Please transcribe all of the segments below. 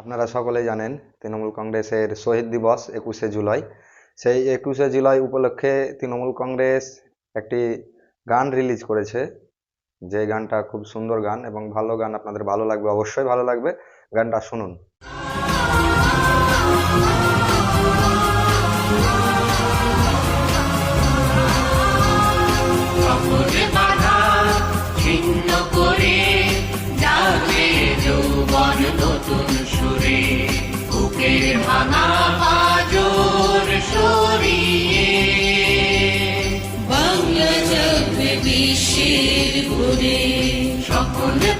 আপনারা সকলেই জানেন তৃণমূল কংগ্রেসের শহীদ দিবস একুশে জুলাই। সেই একুশে জুলাই উপলক্ষে তৃণমূল কংগ্রেস একটি গান রিলিজ করেছে। যে গানটা খুব সুন্দর গান এবং ভালো গান আপনাদের ভালো লাগবে, অবশ্যই ভালো লাগবে। গানটা শুনুন। ঘুরে সকলে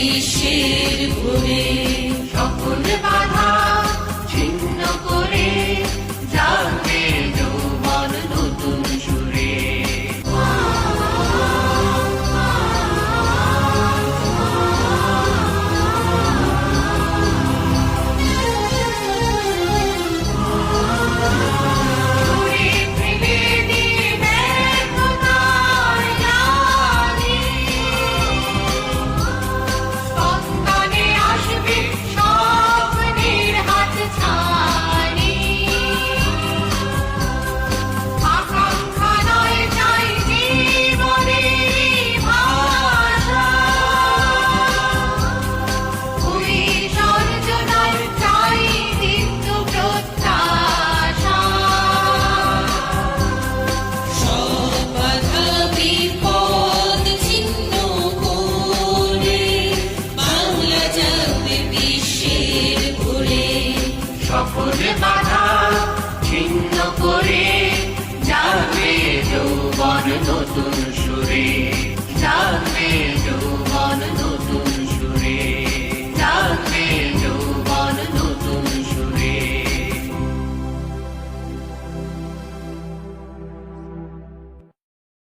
বিশ্বের ভোরে Demais.